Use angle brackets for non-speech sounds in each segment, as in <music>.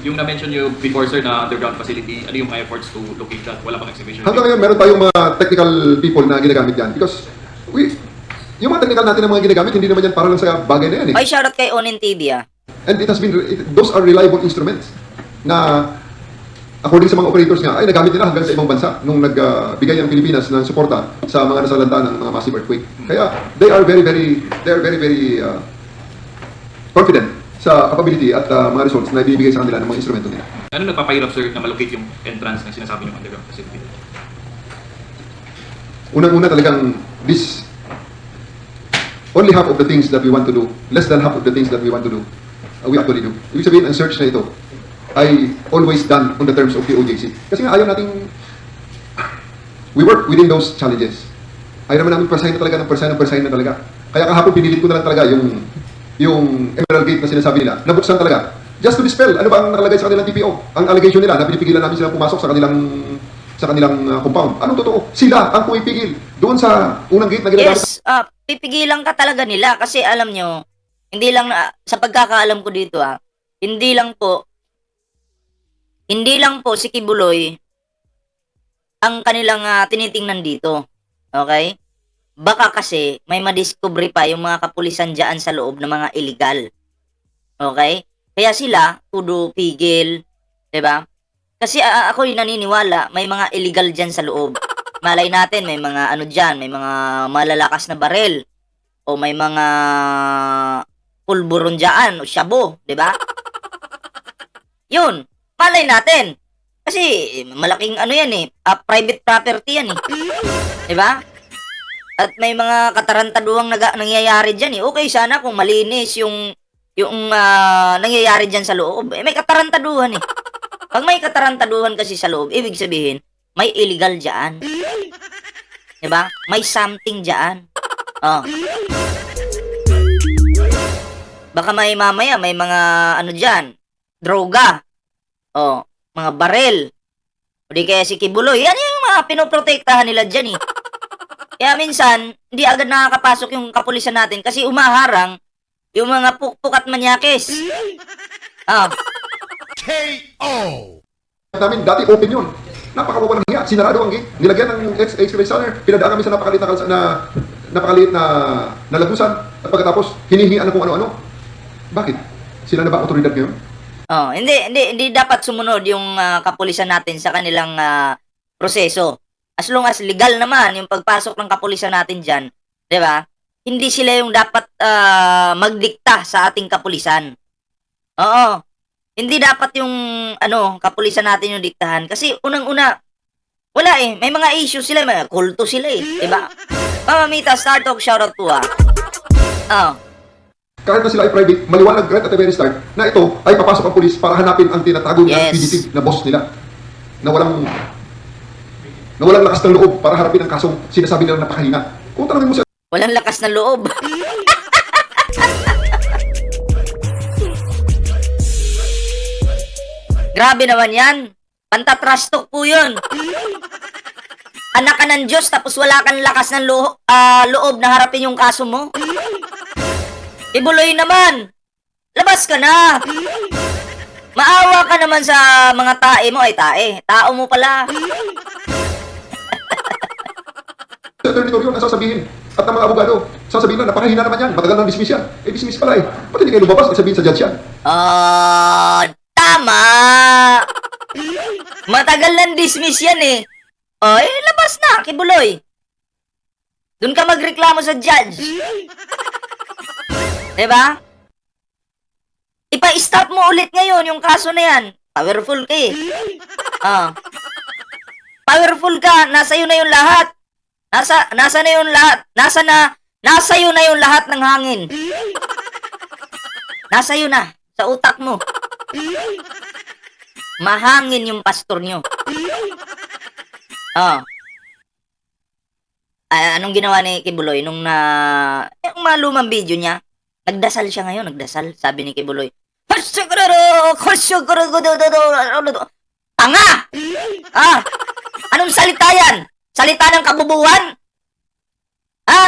Yung na-mention nyo before, sir, na underground facility, ano yung mga efforts to locate that? Wala pang exhibition. Hanggang ngayon, meron tayong mga technical people na ginagamit yan. Because, we, yung mga technical natin na mga ginagamit, hindi naman yan para lang sa bagay na yan eh. Ay, shoutout kay Onin TV ah. And it has been, it, those are reliable instruments na according sa mga operators nga, ay nagamit nila hanggang sa ibang bansa nung nagbigay ang Pilipinas ng suporta sa mga nasalanta ng mga massive earthquake. Kaya they are very, very, they are very, very uh, confident sa capability at uh, mga results na ibibigay sa kanila ng mga instrumento nila. Ano nagpapahirap, sir, na malocate yung entrance ng sinasabi ng underground facility? Unang-una talagang this only half of the things that we want to do, less than half of the things that we want to do, uh, we actually do. Ibig sabihin, ang search na ito ay always done on the terms of the OJC. Kasi nga ayaw nating we work within those challenges. Ayaw naman namin persign na talaga ng persign ng persign na talaga. Kaya kahapon pinilit ko na lang talaga yung yung Emerald Gate na sinasabi nila, nabuksan talaga. Just to dispel, ano ba ang nakalagay sa kanilang TPO? Ang allegation nila na pinipigilan namin silang pumasok sa kanilang sa kanilang uh, compound. Anong totoo? Sila ang pumipigil doon sa unang gate na ginagamit Yes, ah, pipigilan ka talaga nila kasi alam nyo, hindi lang na, sa pagkakaalam ko dito ah, hindi lang po, hindi lang po si Kibuloy ang kanilang ah, tinitingnan dito. Okay? Baka kasi may madiscovery pa yung mga kapulisan dyan sa loob ng mga illegal. Okay? Kaya sila, kudo pigil, ba? Kasi ah, ako'y naniniwala, may mga illegal dyan sa loob. Malay natin, may mga ano dyan, may mga malalakas na barel. O may mga pulburon dyan, o shabu, di ba? Yun, malay natin. Kasi malaking ano yan eh, ah, private property yan eh. Ba? At may mga katarantaduhang naga, nangyayari dyan eh. Okay sana kung malinis yung yung ah, nangyayari dyan sa loob. Eh, may katarantaduhan eh. Pag may katarantaduhan kasi sa loob, ibig sabihin, may illegal dyan. Diba? May something dyan. Oh. Baka may mamaya, may mga ano dyan, droga. Oh, mga barel. O di kaya si Kibuloy. Yan yung mga pinoprotektahan nila dyan eh. Kaya minsan, hindi agad nakakapasok yung kapulisan natin kasi umaharang yung mga pukpuk at manyakis. Ah, namin, dati open yun. Napakawawa ng hiya. Sinarado ang gate. Nilagyan ng ex x-ray scanner. Pinadaan kami sa napakaliit na, kalsa, na napakaliit na nalagusan. At pagkatapos, hinihingian na kung ano-ano. Bakit? Sila na ba ang otoridad ngayon? Oh, hindi hindi hindi dapat sumunod yung ah, kapulisan natin sa kanilang ah, proseso. As long as legal naman yung pagpasok ng kapulisan natin diyan, 'di ba? Hindi sila yung dapat ah, magdikta sa ating kapulisan. Oo. Hindi dapat yung ano, kapulisan natin yung diktahan kasi unang-una wala eh, may mga issue sila, may kulto sila eh, 'di ba? Mama Mita, Star Talk shoutout po ah. Oh. Kahit na sila ay private, maliwanag right at the very start na ito ay papasok ang pulis para hanapin ang tinatago Yes. nilang fugitive na boss nila. Na walang na walang lakas ng loob para harapin ang kasong sinasabi nilang napakahina. Kung tanongin mo sa Walang lakas ng loob. <laughs> Grabe naman yan. Pantatrash talk po yun. Anak ka ng Diyos tapos wala kang lakas ng lo- ah, loob na harapin yung kaso mo. Ibuloy naman. Labas ka na. Maawa ka naman sa mga tae mo. Ay, tae. Tao mo pala. Sa teritoryo na sasabihin at ng mga abogado, sasabihin na napakahina naman yan, matagal nang dismiss yan. Eh, dismiss pala eh. Ba't hindi kayo lumabas at sabihin sa judge yan? Oh, tama. Matagal lang dismiss yan eh. Oh, eh, labas na, kibuloy. Doon ka magreklamo sa judge. <laughs> Diba? Ipa-stop mo ulit ngayon yung kaso na yan. Powerful ka eh. Ah. Powerful ka, nasa iyo na yung lahat. Nasa, nasa na yung lahat. Nasa na, nasa iyo na yung lahat ng hangin. Nasa iyo na, sa utak mo. Mahangin yung pastor nyo. Oh. Ah, anong ginawa ni Kibuloy nung na... Yung mga lumang video niya, nagdasal siya ngayon, nagdasal. Sabi ni Kibuloy! Tanga! Ah! Anong salita yan? Salita ng kabubuhan? Ha?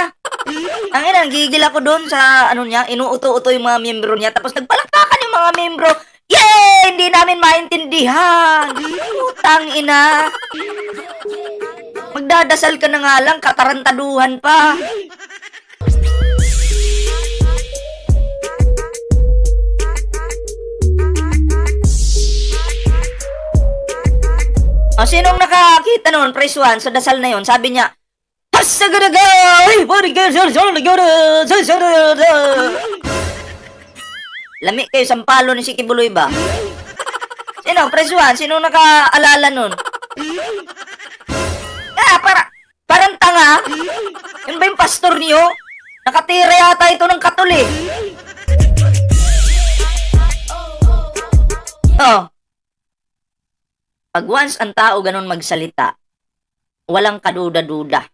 Ang ina, gigil ako doon sa ano niya, inuuto-uto yung mga miyembro niya, tapos nagpalakpakan yung mga miyembro. Yay! Hindi namin naintindihan. Utang ina. Magdadasal ka na nga lang, katarantaduhan pa. Sinong nakakita noon, press one, sa dasal na yon sabi niya, Hasagadaga! Lami kayo sampalo ni si Kibuloy ba? Sino, press one, sino nakaalala nun? Ah, para, parang tanga. Yun ba yung pastor niyo? Nakatira yata ito ng katuli. Oh. Pag once ang tao ganun magsalita, walang kaduda-duda.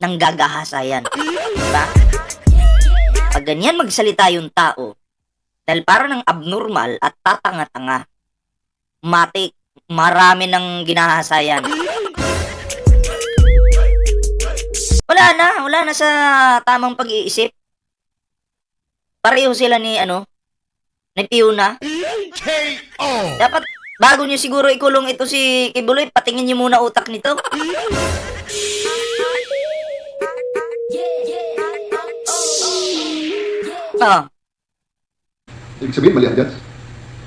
Nanggagahasa yan. Diba? Pag ganyan magsalita yung tao, dahil parang ng abnormal at tatanga-tanga, matik, marami ng ginahasa yan. Wala na, wala na sa tamang pag-iisip. Pareho sila ni ano, ni Piuna. Dapat bago nyo siguro ikulong ito si Kibuloy, patingin nyo muna utak nito. Ah, Ibig sabihin, mali ang judge.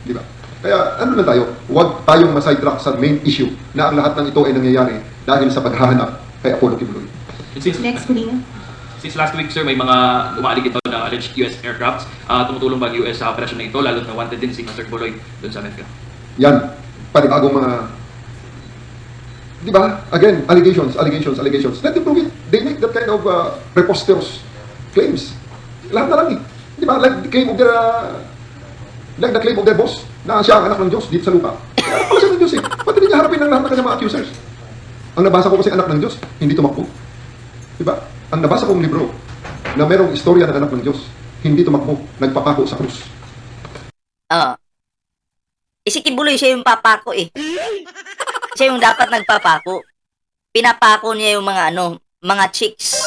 Di ba? Kaya ano na tayo, huwag tayong masidetrack sa main issue na ang lahat ng ito ay nangyayari dahil sa paghahanap kay Apollo Kibuloy. Since, Next, Kulina. since last week, sir, may mga lumaalig ito na alleged US aircrafts. Ah, tumutulong ba ang US sa operasyon na ito, lalo na wanted din si Mr. Buloy doon sa Medca? Yan, panibagong mga Di ba? Again, allegations, allegations, allegations. Let them prove it. They make that kind of uh, preposterous claims. Lahat na lang eh. Di ba? Like the claim of their, uh, like the claim of their boss na siya ang anak ng Diyos dito sa lupa. Kaya pala siya ng Diyos eh. Pwede niya harapin ang lahat ng kanyang mga accusers. Ang nabasa ko kasi anak ng Diyos, hindi tumakbo. Di ba? Ang nabasa kong libro na merong istorya ng anak ng Diyos, hindi tumakbo, nagpapako sa krus. ah. Eh, si Kibuloy, siya yung papako eh. Siya yung dapat nagpapako. Pinapako niya yung mga ano, mga chicks.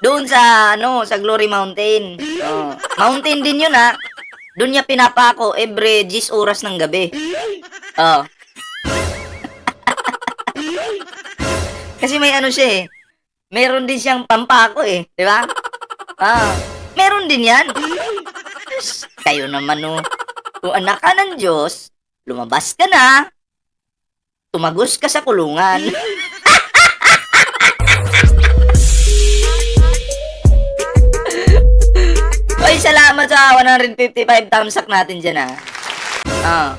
Doon sa ano, sa Glory Mountain. Oh. Mountain din yun ha. Doon niya pinapako every 10 oras ng gabi. Oh. <laughs> Kasi may ano siya eh. Meron din siyang pampako eh, di ba? Ah, meron din yan. Kayo naman oh. Kung anak ka ng Diyos, lumabas ka na, tumagos ka sa kulungan. <laughs> Oy, salamat sa 155 thumbs up natin dyan ah. Ah.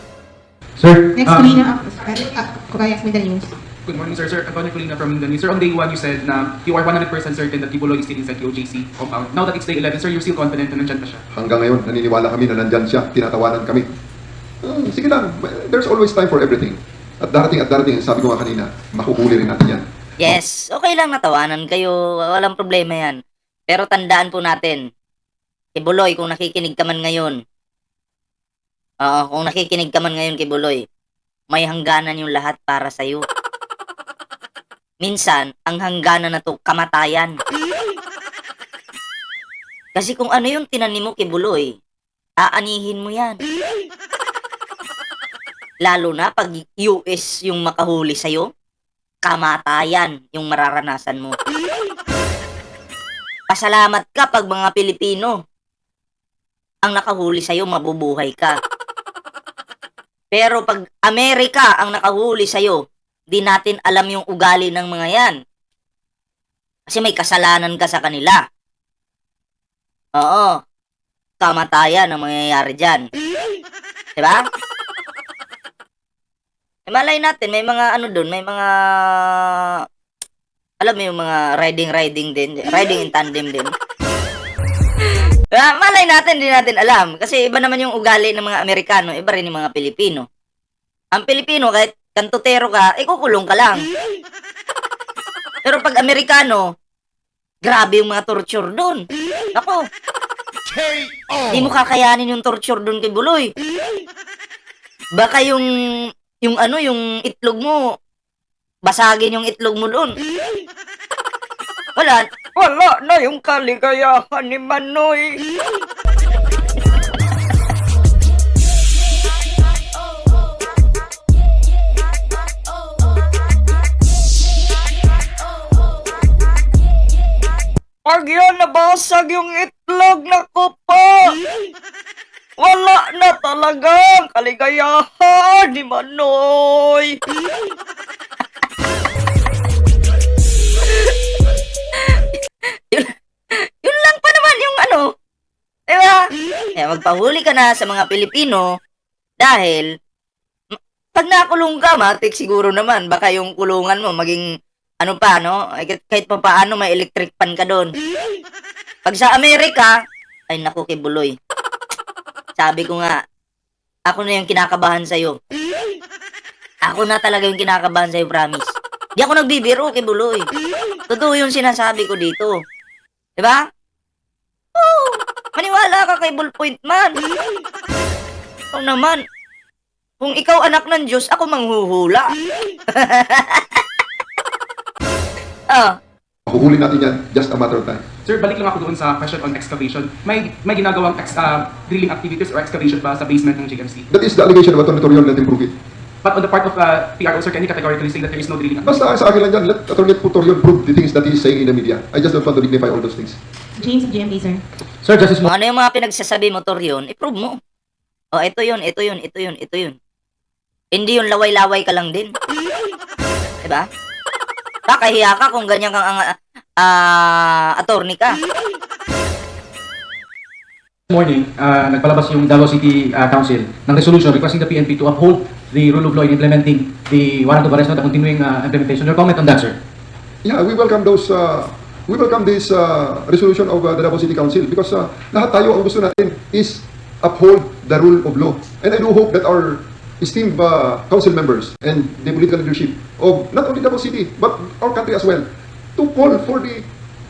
Sir, Next, um, Kulina. Uh, uh, Kubayas Middle News. Good morning, sir. Sir, Antonio Colina from Mindanao. Sir, on day one, you said na you are 100% certain that Kibuloy is still inside the OJC compound. Now that it's day 11, sir, you're still confident na nandyan pa siya? Hanggang ngayon, naniniwala kami na nandyan siya, tinatawanan kami. Ah, sige lang, there's always time for everything. At darating at darating, sabi ko nga kanina, mahuhuli rin natin yan. Yes, okay lang natawanan kayo. Walang problema yan. Pero tandaan po natin, Kibuloy, kung nakikinig ka man ngayon, oo, kung nakikinig ka man ngayon, Kibuloy, may hangganan yung lahat para sa'yo. Minsan, ang hangganan na to, kamatayan. Kasi kung ano yung tinanim mo, Kibuloy, aanihin mo yan. Lalo na pag US yung makahuli sa'yo, kamatayan yung mararanasan mo. Pasalamat ka pag mga Pilipino ang nakahuli sa'yo, mabubuhay ka. Pero pag Amerika ang nakahuli sa'yo, di natin alam yung ugali ng mga yan. Kasi may kasalanan ka sa kanila. Oo. Kamatayan ang mangyayari dyan. Diba? Eh, malay natin, may mga ano doon, may mga alam mo yung mga riding riding din, riding in tandem din. Malay natin, di natin alam. Kasi iba naman yung ugali ng mga Amerikano, iba rin yung mga Pilipino. Ang Pilipino, kahit kantutero ka, ikukulong ka lang. Pero pag Amerikano, grabe yung mga torture doon. Ako, di mo kakayanin yung torture doon kay Buloy. Baka yung, yung ano, yung itlog mo, basagin yung itlog mo doon. Wala, wala na yung kaligayahan ni Manoy. Nabasag yung itlog na ko po. Wala na talaga ang kaligayahan ni Manoy. yun, yun lang pa naman yung ano. Diba? Kaya magpahuli ka na sa mga Pilipino dahil pag nakulong ka, matik siguro naman. Baka yung kulungan mo maging ano pa, no? Kahit, pa paano may electric pan ka doon. Pag sa Amerika, ay naku kibuloy. Sabi ko nga, ako na yung kinakabahan sa'yo. Ako na talaga yung kinakabahan sa'yo, promise. Di ako nagbibiro, kibuloy. Totoo yung sinasabi ko dito. Di ba? Oo. Maniwala ka kay Ballpoint Man. Ikaw naman. Kung ikaw anak ng Diyos, ako manghuhula. <laughs> ah, Mahuhuli natin yan, just a matter of time. Sir, balik lang ako doon sa question on excavation. May may ginagawang ex, uh, drilling activities or excavation ba sa basement ng JMC? That is the allegation of Atty. Torion, let him prove it. But on the part of uh, PRO, sir, can you categorically say that there is no drilling activity? Basta sa akin lang yan, let Atty. Torion prove the things that he is saying in the media. I just don't want to dignify all those things. James of GMA, sir. Sir, Justice kung ano yung mga pinagsasabi mo, Torion, i-prove mo. O, ito yun, ito yun, ito yun, ito yun. Hindi yun laway-laway ka lang din. <laughs> Diba? Kakahiya ka kung ganyan kang ang ah attorney ka. morning, uh, nagpalabas yung Davao City uh, Council ng resolution requesting the PNP to uphold the rule of law in implementing the warrant of arrest and the continuing uh, implementation. Your comment on that, sir? Yeah, we welcome those, uh, we welcome this uh, resolution of uh, the Davao City Council because uh, lahat tayo ang gusto natin is uphold the rule of law. And I do hope that our esteemed uh, council members and the political leadership of not only Davao City but our country as well to call for the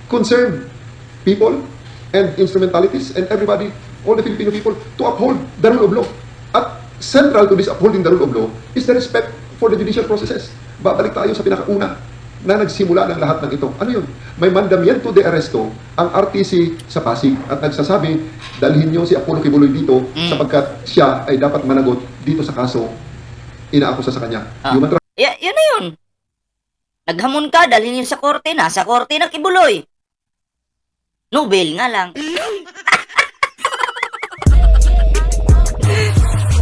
concerned people and instrumentalities and everybody, all the Filipino people, to uphold the rule of law. At central to this upholding the rule of law is the respect for the judicial processes. Babalik tayo sa pinakauna na nagsimula ng lahat ng ito. Ano yun? May mandamiento de arresto ang RTC sa Pasig at nagsasabi, dalhin niyo si Apollo Kibuloy dito Mm. sapagkat siya ay dapat managot dito sa kaso inaakusa sa kanya. Ah. Human tra- Ya, yun na yun. Naghamon ka, dalhin yun sa korte na. Sa korte na kibuloy. Nobel nga lang. <laughs>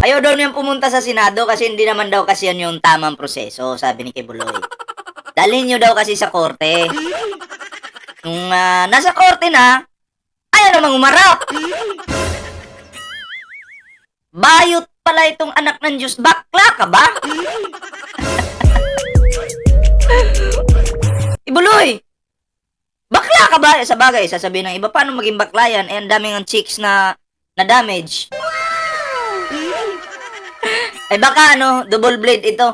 Ayaw daw niyang pumunta sa Senado kasi hindi naman daw kasi yan yung tamang proseso, sabi ni Kibuloy. Dalhin niyo daw kasi sa korte. Nung ah, nasa korte na, ayaw namang umarap. Bayot pala itong anak ng Diyos. Bakla ka ba? <laughs> Ibuloy! Bakla ka ba? Sa bagay, sasabihin ng iba, paano maging bakla yan? Eh, ang daming ang chicks na na damage. Eh baka ano, double blade ito.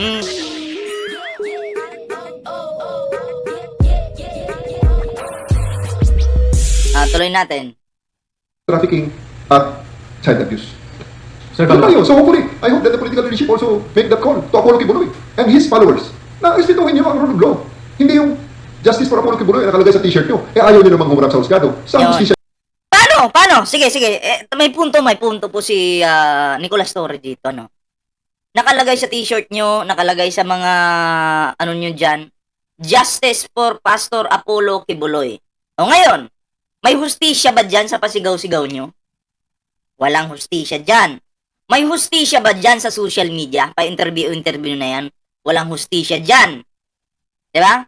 Mm. Tuloy natin. trafficking at child abuse. Sir, bago- tayo. So hopefully, I hope that the political leadership also make that call to Apollo Kibuloy and his followers na respetuhin niyo ang rule of law. Hindi yung justice for Apollo Kibuloy na nakalagay sa t-shirt niyo. Eh ayaw niyo namang humarap sa husgado. Sa Yun. justisya Paano? Paano? Sige, sige. Eh, may punto, may punto po si ah, Nicolas Torre dito, no? Nakalagay sa t-shirt nyo, nakalagay sa mga, ano nyo dyan, Justice for Pastor Apollo Kibuloy. O ngayon, may hustisya ba dyan sa pasigaw-sigaw nyo? Walang hustisya dyan. May hustisya ba dyan sa social media? Pa-interview-interview na yan? Walang hustisya dyan. Di ba?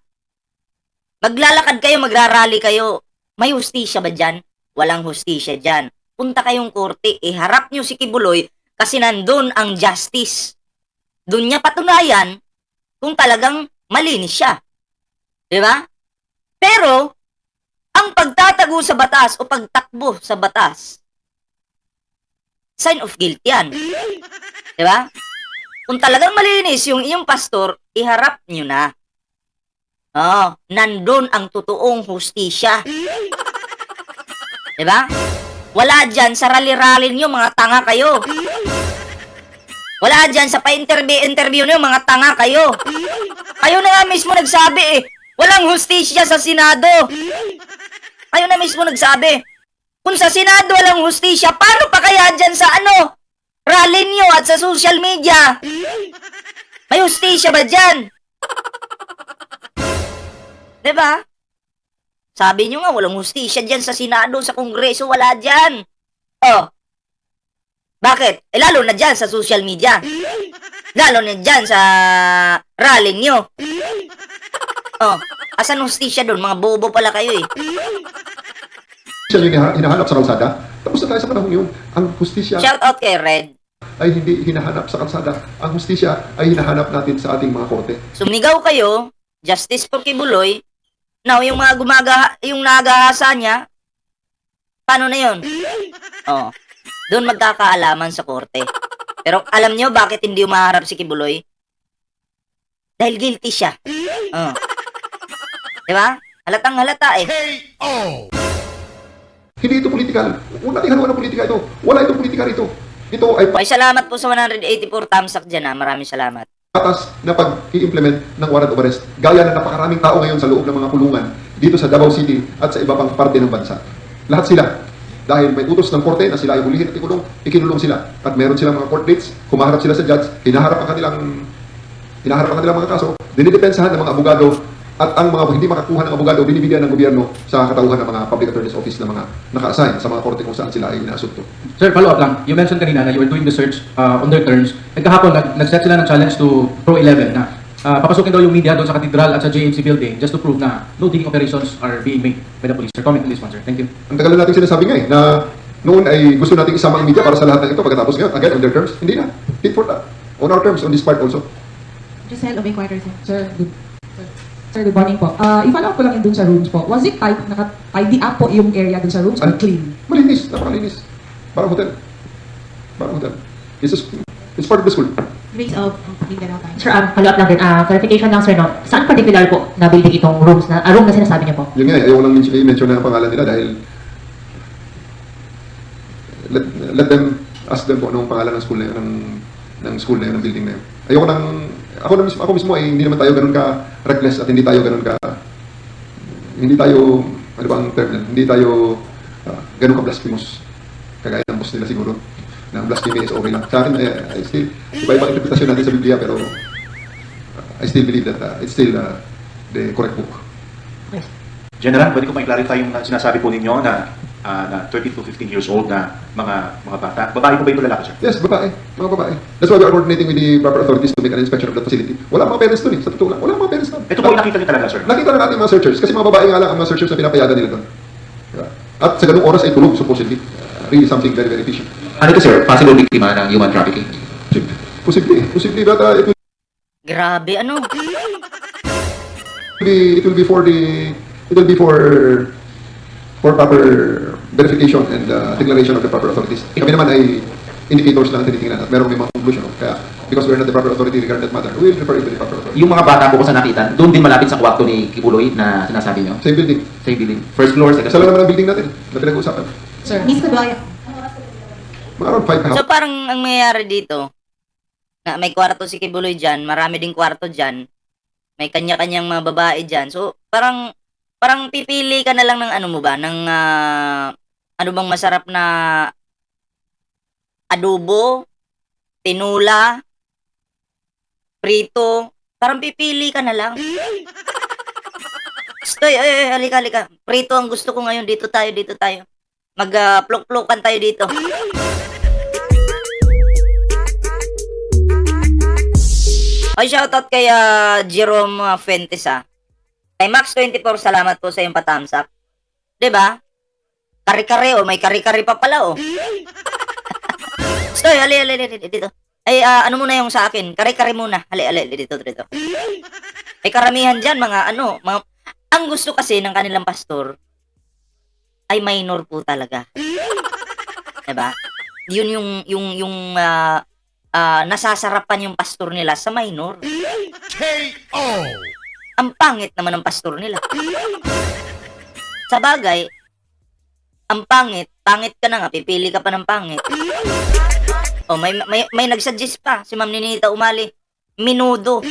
Maglalakad kayo, magrarally kayo. May hustisya ba dyan? Walang hustisya dyan. Punta kayong korte, iharap nyo si Kibuloy kasi nandun ang justice. Doon niya patunayan kung talagang malinis siya. Di ba? Pero, ang pagtatago sa batas o pagtakbo sa batas, sign of guilt yan. Di ba? Kung talagang malinis yung iyong pastor, iharap nyo na. Oh, nandun ang totoong hustisya. Diba? Wala dyan sa rally-rally nyo, mga tanga kayo. Wala dyan sa pa-interview-interview nyo, mga tanga kayo. Kayo na nga mismo nagsabi eh, walang hustisya sa Senado. Kayo na mismo nagsabi. Kung sa Senado walang hustisya, paano pa kaya dyan sa ano? Rally nyo at sa social media? May hustisya ba dyan? <laughs> Diba? Sabi nyo nga, walang hustisya dyan sa Senado, sa Kongreso, wala dyan. Oh. Bakit? Eh, lalo na dyan sa social media. Lalo na dyan sa rally nyo. <laughs> Oh, asan hustisya doon? Mga bobo pala kayo eh. Siya yung hina- hinahanap sa kalsada. Tapos na tayo sa panahon yun. Ang hustisya Shout out kay Red. ay hindi hinahanap sa kalsada. Ang hustisya ay hinahanap natin sa ating mga korte. Sumigaw kayo, justice for Kibuloy. Now, yung mga gumaga, yung nagahasa niya, paano na yun? Oh, doon magkakaalaman sa korte. Pero alam niyo bakit hindi umaharap si Kibuloy? Dahil guilty siya. Oh. Di ba? Halatang halata eh. Hindi ito politikal. Wala nating haluan ng politika ito. Wala itong politika rito. Ito ay Ay, salamat po sa 184 thumbs up dyan ha. Maraming salamat. patas na pag-i-implement ng warrant of arrest. Gaya na napakaraming tao ngayon sa loob ng mga kulungan dito sa Davao City at sa iba pang parte ng bansa. Lahat sila. Dahil may utos ng korte na sila ay hulihin at ikulong, ikinulong sila. At meron silang mga court dates, kumaharap sila sa judge, hinaharap ang kanilang hinaharap ang kanilang mga kaso, dinidepensahan ng mga abogado at ang mga hindi makakuha ng abogado, binibigyan ng gobyerno sa katauhan ng mga public attorney's office na mga naka-assign sa mga korte kung saan sila ay inaasunto. Sir, follow up lang. You mentioned kanina na you were doing the search uh, on their terms. Nagkahapon, nag- nag-set sila ng challenge to Pro 11 na uh, papasukin daw yung media doon sa Cathedral at sa JMC building just to prove na no digging operations are being made by the police. Sir, comment on this one, sir. Thank you. Ang tagal na natin sinasabi nga eh, na noon ay gusto nating isama ang media para sa lahat ng ito pagkatapos ngayon, again, on their terms. Hindi na. Tit for that. On our terms, on this part also. Giselle of Inquirer, sir. Sir, good, sir, good morning po. Uh, i-follow ko lang yung dun sa rooms po. Was it tight, naka-tidy up po yung area dun sa rooms or Ano? clean? Malinis, napakalinis. Parang hotel. Parang hotel. It's, a, school. it's part of the school. Grace of Mindanao Times. Sir, um, follow up lang din. Ah, clarification lang, sir, no? Saan particular po na building itong rooms na, ah, room na sinasabi niyo po? Yun nga, eh, ayaw lang men- i-mention na ang pangalan nila dahil let, let them ask them po anong pangalan ng school na yun, ng, ng school na yun, ng building na yun. Ayoko nang, ako na mismo, ako mismo ay hindi naman tayo ganun ka reckless at hindi tayo ganun ka, hindi tayo, ano ba ang term? Hindi tayo uh, ganun ka blasphemous. Kagaya ng boss nila siguro. Na blasphemy is okay lang. Sa akin, eh, I still, iba-ibang interpretasyon natin sa Biblia, pero uh, I still believe that uh, it's still uh, the correct book. General, pwede ko ma-clarify yung uh, sinasabi po ninyo na, ah, na 30 to 15 years old na mga mga bata. Babae po ba ito lalaki, sir? Yes, babae. Mga babae. That's why we are coordinating with the proper authorities to make an inspection of that facility. Wala mga parents doon eh. Sa totoo lang. Wala mga parents doon. Ito po yung nakita niyo talaga, sir. Nakita na natin mga searchers. Kasi mga babae nga lang ang mga searchers na pinapayagan nila doon. Diba? At sa ganung oras ay tulog, supposedly. Uh, really something very, very fishy. Ano ito sir, possible biktima ng human trafficking? Posible. Posible. But uh, it will Grabe, ano? be, it will be for the, it will be for, for proper verification and uh, declaration of the proper authorities. Kami naman ay indicators lang ang tinitingnan at merong may mga conclusion. no? Kaya, because we're not the proper authority regarding that matter, we will refer it to the proper authority. Yung mga bata po ko sa nakita, doon din malapit sa kwarto ni Kibuloy na sinasabi nyo? Same building. Sa building. First floor, second lang floor. naman ang building natin na pinag-uusapan. Sir, Miss Kadoya. Mga around five So parang ang nangyayari dito, na may kwarto si Kibuloy dyan, marami ding kwarto dyan, may kanya-kanyang mga babae dyan. So parang, parang pipili ka na lang ng ano mo ba, ng ah, ano bang masarap na adobo, tinula, prito, parang pipili ka na lang. Stoy, ay, ay, halika, halika. Prito ang gusto ko ngayon. Dito tayo, dito tayo. Mag-plok-plokan tayo dito. Ay, shoutout kay ah, Jerome Fuentes ah. Kay Max24, salamat po sa iyong patamsak. 'Di ba? Kari-kari oh, may kari-kari pa pala oh. <laughs> Stoy, ali, ali, ali, dito. Ay, ah, ano muna yung sa akin? Kari-kari muna. Ali, ali, dito, dito. Ay, karamihan dyan, mga ano, mga... Ang gusto kasi ng kanilang pastor ay minor po talaga. 'Di ba? Yun yung, yung, yung, ah, ah, nasasarapan yung pastor nila sa minor. Ang pangit naman ng pastor nila. Sa bagay, ang pangit, pangit ka na nga, pipili ka pa ng pangit. Oh, may, may, may nagsuggest pa, si Ma'am Ninita Umali. Minudo.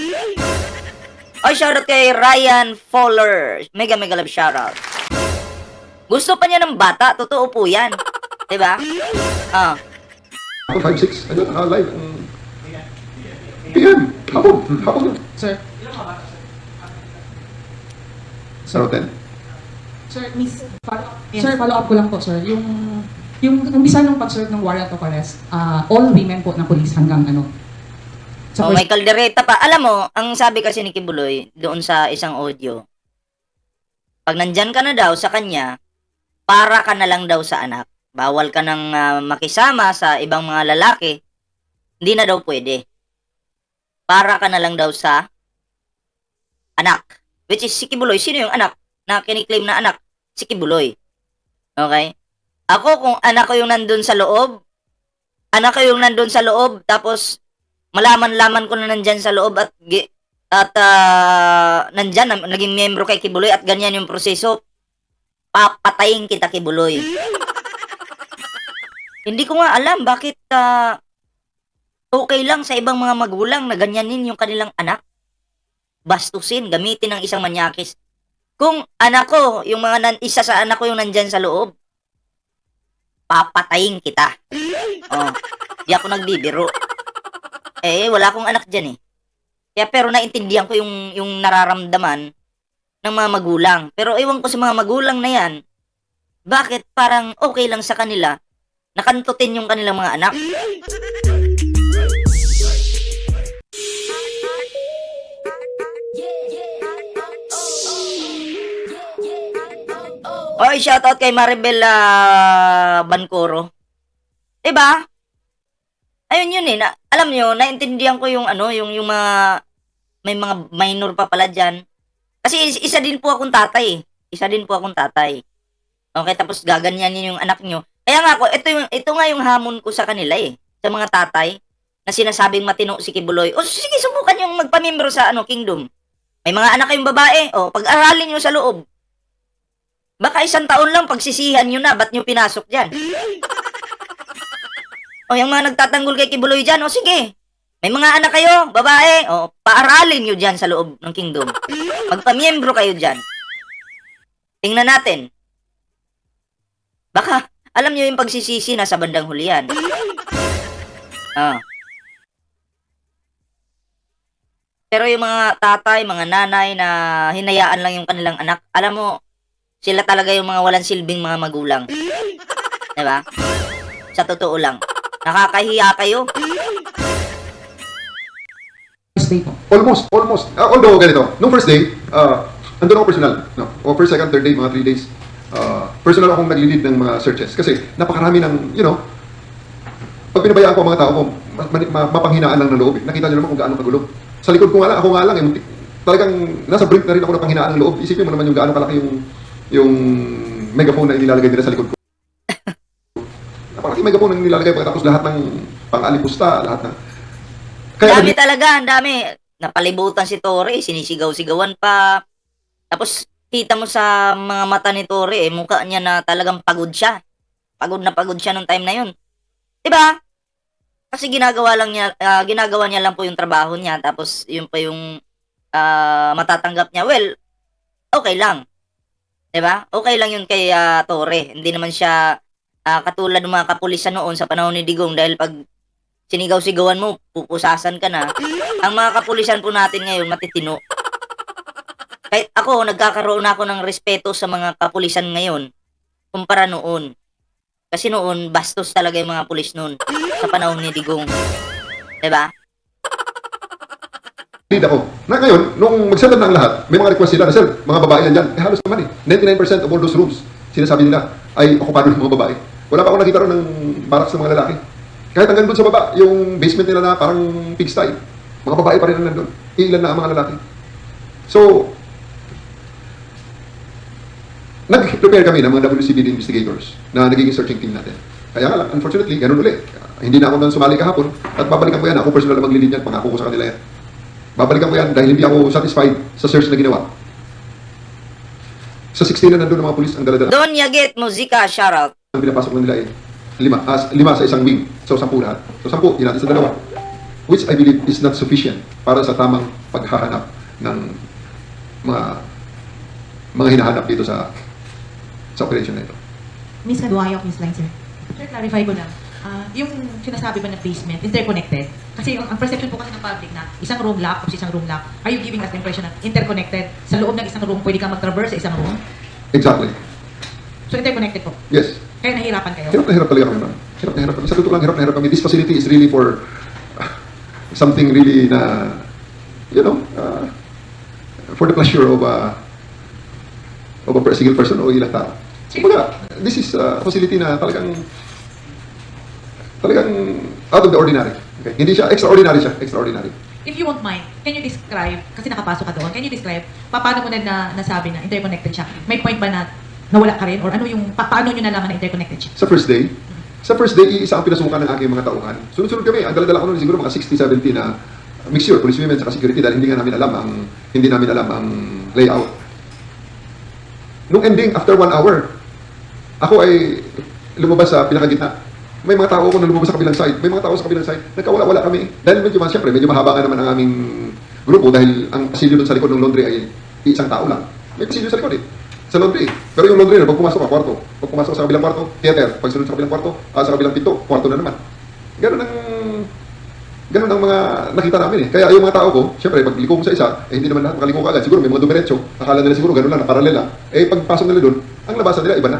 Ay, shoutout kay Ryan Fowler. Mega mega love shoutout. Gusto pa niya ng bata, totoo po yan. 'Di ba? Ah. Ako, 5, 6. Ano, uh, live. Um, PM. Hapon. Hapon sir, Sa 10. Sir, Miss, follow, Yes. sir, follow up ko lang po, sir. Yung yung umpisa ng pag-serve ng warrant of arrest, ah, all women po na police hanggang ano. Sa oh, first- may kaldereta pa. Alam mo, ang sabi kasi ni Kibuloy doon sa isang audio, pag nandyan ka na daw sa kanya, para ka na lang daw sa anak. Bawal ka nang ah, makisama sa ibang mga lalaki. Hindi na daw pwede. Para ka na lang daw sa anak. Which is si Kibuloy. Sino yung anak na kiniklaim na anak? Si Kibuloy. Okay? Ako, kung anak ko yung nandun sa loob, anak ko yung nandun sa loob, tapos malaman-laman ko na nandyan sa loob at at ah, nandyan, na- naging membro kay Kibuloy at ganyan yung proseso, papatayin kita Kibuloy. <laughs> Hindi ko nga alam bakit ah, okay lang sa ibang mga magulang na ganyanin yung kanilang anak. Bastusin, gamitin ng isang manyakis. Kung anak ko, yung mga nan, isa sa anak ko yung nandyan sa loob, papatayin kita. Oh, di ako nagbibiro. Eh, wala akong anak dyan eh. Kaya pero naintindihan ko yung, yung nararamdaman ng mga magulang. Pero ewan ko sa mga magulang na yan, bakit parang okay lang sa kanila nakantutin yung kanilang mga anak? Oy, shoutout kay Maribel ah, Bancoro. Diba? Ayun yun eh. Na, alam nyo, naintindihan ko yung ano, yung, yung mga, may mga minor pa pala dyan. Kasi is- isa din po akong tatay eh. Isa din po akong tatay. Okay, tapos gaganyanin yung anak nyo. Kaya nga ako, ito, yung, ito nga yung hamon ko sa kanila eh. Sa mga tatay na sinasabing matino si Kibuloy. O sige, subukan yung magpamembro sa ano, kingdom. May mga anak kayong babae. O, pag-aralin nyo sa loob. Baka isang taon lang pagsisihan nyo na, ba't nyo pinasok dyan? <laughs> O yung mga nagtatanggol kay Kibuloy dyan, o sige. May mga anak kayo, babae, o paaralin nyo dyan sa loob ng kingdom. Magpamiyembro kayo dyan. Tingnan natin. Baka, alam nyo yung pagsisisi na sa bandang hulihan. <laughs> Ah. Pero yung mga tatay, mga nanay na hinayaan lang yung kanilang anak, alam mo, sila talaga yung mga walang silbing mga magulang. Diba? Sa totoo lang. Nakakahiya kayo. first day po. Almost, almost. Uh, although, ganito, nung first day, uh, andun ako personal. No? O first, second, third day, mga three days. Uh, personal akong nag-lead ng mga searches. Kasi napakarami ng, you know, pag pinabayaan ko ang mga tao ko, ma- ma- ma- mapanghinaan lang ng loob. eh. Nakita nyo naman kung gaano kagulo. Sa likod ko nga lang, ako nga lang, eh, muntik- talagang nasa brink na rin ako ng panghinaan ng loob. Isipin mo naman yung gaano kalaki yung, yung megaphone na inilalagay nila sa likod ko. <laughs> Napakalaki megaphone na nilalagay pagkatapos lahat ng pang-alipusta, lahat ng... dami talaga, ang dami. Napalibutan si Tore, sinisigaw-sigawan pa. Tapos, kita mo sa mga mata ni Tore, eh, mukha niya na talagang pagod siya. Pagod na pagod siya nung time na yun. Diba? Kasi ginagawa lang niya, ah, ginagawa niya lang po yung trabaho niya, tapos yun pa yung ah, matatanggap niya. Well, okay lang. Diba? Okay lang yun kay ah, Tore. Hindi naman siya ah, katulad ng mga kapulisan noon sa panahon ni Digong dahil pag sinigaw-sigawan mo, pupusasan ka na. Ang mga kapulisan po natin ngayon, matitino. Kahit ako, nagkakaroon ako ng respeto sa mga kapulisan ngayon kumpara noon. Kasi noon, bastos talaga yung mga pulis noon sa panahon ni Digong. 'Di ba? Lead ako. Na ngayon, nung mag-set up na ang lahat, may mga request sila na, sir, mga babae yan dyan. Eh, halos naman eh. 99% of all those rooms, sinasabi nila, ay okupado ng mga babae. Wala pa ako nakita ron ng barracks ng mga lalaki. Kahit hanggang doon sa baba, yung basement nila na parang pigsty, mga babae pa rin ang nandun. Ilan na ang mga lalaki. So, nag-prepare kami ng mga WCBD investigators na nagiging searching team natin. Kaya lang, unfortunately, ganun ulit. Hindi na ako nang sumali kahapon at babalikan ko yan. Ako personal na maglilid yan. Pangako ko sa kanila yan. Babalikan ko yan dahil hindi ako satisfied sa search na ginawa. Sa 16 na nandun ang mga pulis ang daladala. Don Yaget Muzika, shoutout. Ang pinapasok na nila ay lima, as, lima sa isang wing. So, sampu lahat. So, sampu, yun natin sa dalawa. Which I believe is not sufficient para sa tamang paghahanap ng mga mga hinahanap dito sa sa operation na ito. Miss Kaduayok, Miss Line, sir. Sir, clarify ko lang. Ah, yung sinasabi ba na basement, interconnected? Kasi yung, ang perception po kasi ng public na isang room lock o isang room lock, are you giving us the impression na interconnected? Sa loob ng isang room, pwede kang mag-traverse sa isang room? Exactly. So interconnected po. Yes. Kaya nahihirapan kayo. Hirap na hirap talaga kami. Hirap na hirap kami. Sa totoo lang, hirap na hirap kami. This facility is really for uh, something really na, you know, uh, for the pleasure of a, of a single person o ilang tao. Kumbaga, this is a facility na talagang, talagang out of the ordinary. Okay? Hindi siya, extraordinary siya, extraordinary. If you won't mind, can you describe, kasi nakapasok ka doon, can you describe, pa- paano mo na, na nasabi na interconnected siya? May point ba na nawala ka rin? Or ano yung, pa- paano nyo nalaman na interconnected siya? Sa first day, sa first day, iisa ang pinasukan ng aking mga tauhan. Sunod-sunod kami, ang dala-dala ko noon siguro mga 60-70 na mixture, police women sa security dahil hindi nga namin alam ang hindi namin alam ang layout. Nung ending, after one hour, ako ay lumabas sa pinakagitna. May mga tao ako na lumabas sa kabilang side. May mga tao sa kabilang side. Nagkawala-wala kami. Dahil medyo, mas, syempre, medyo mahaba nga naman ang aming grupo dahil ang pasilyo doon sa likod ng laundry ay isang tao lang. May pasilyo sa likod eh. Sa laundry. Pero yung laundry na, pag pumasok ka, kwarto. Pag pumasok sa kabilang kwarto, theater. Pag sunod sa kabilang kwarto, ah, sa kabilang pinto, kwarto na naman. Ganun ang Ganun ang mga nakita namin eh. Kaya yung mga tao ko, syempre, pag liko sa isa, eh hindi naman lahat makaliko ka agad. Siguro may mga dumiretso. Akala nila siguro ganun lang, naparalel lang. Eh pagpasok nila doon, ang labasan nila iba na.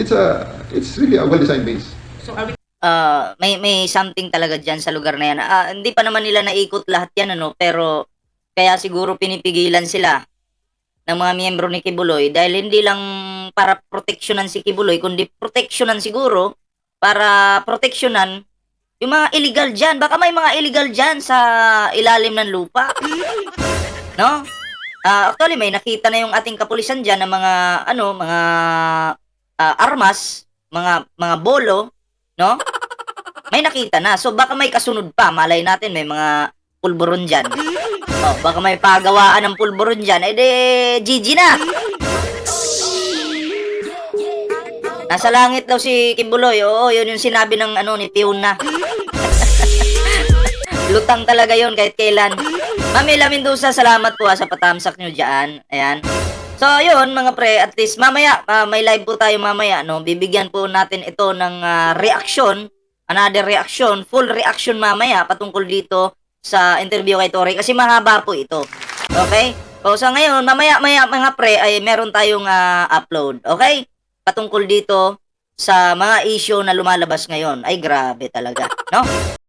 It's a, it's really a well-designed base. So are we Ah, may may something talaga diyan sa lugar na yan. Ah, hindi pa naman nila naikot lahat 'yan ano, pero kaya siguro pinipigilan sila ng mga miyembro ni Kibuloy dahil hindi lang para proteksyonan si Kibuloy kundi proteksyonan siguro para proteksyonan yung mga illegal diyan. Baka may mga illegal diyan sa ilalim ng lupa. <laughs> No? Ah, actually may nakita na yung ating kapulisan diyan ng mga ano, mga ah, armas, mga mga bolo, no? May nakita na. So baka may kasunod pa. Malay natin may mga pulburon dyan. Oh, baka may pagawaan ng pulburon dyan. Eh de, GG na. Nasa langit daw si Kibuloy. Oo, yun yung sinabi ng ano ni Piuna. <laughs> Lutang talaga yon kahit kailan. Mami Lamindusa, salamat po ah, sa patamsak nyo dyan. Ayan. So, yun mga pre, at least mamaya, ah, may live po tayo mamaya, no? Bibigyan po natin ito ng ah, reaction, another reaction, full reaction mamaya patungkol dito sa interview kay Tori kasi mahaba po ito. Okay? So, sa ngayon, mamaya, maya mga pre, ay meron tayong ah, upload. Okay? Patungkol dito sa mga issue na lumalabas ngayon. Ay, grabe talaga. No?